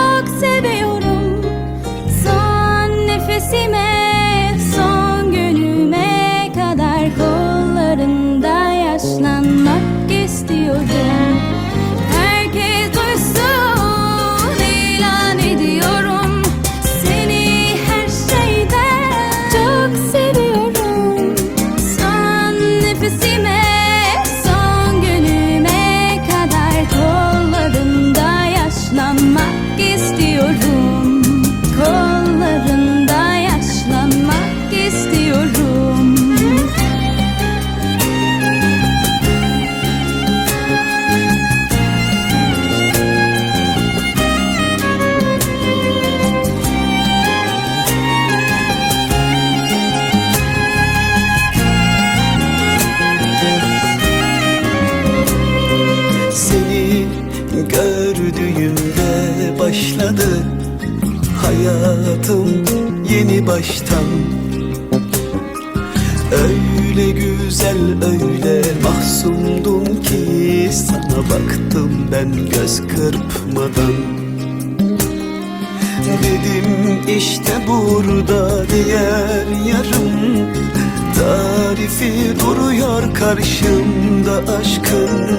çok seviyorum. Son nefesime Gördüğümde başladı hayatım yeni baştan. Öyle güzel öyle mahzundum ki Sana baktım ben göz kırpmadan. Dedim işte burada diğer yarım Tarifi duruyor karşımda aşkın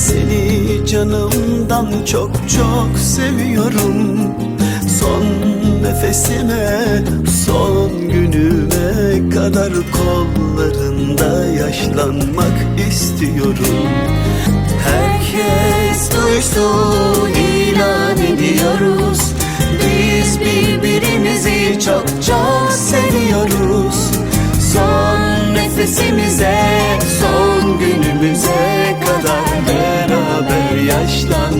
Seni canımdan çok çok seviyorum. Son nefesime, son günüme kadar kollarında yaşlanmak istiyorum. Herkes duysun ilan ediyoruz. Biz birbirimizi çok çok seviyoruz. Son nefesimize, son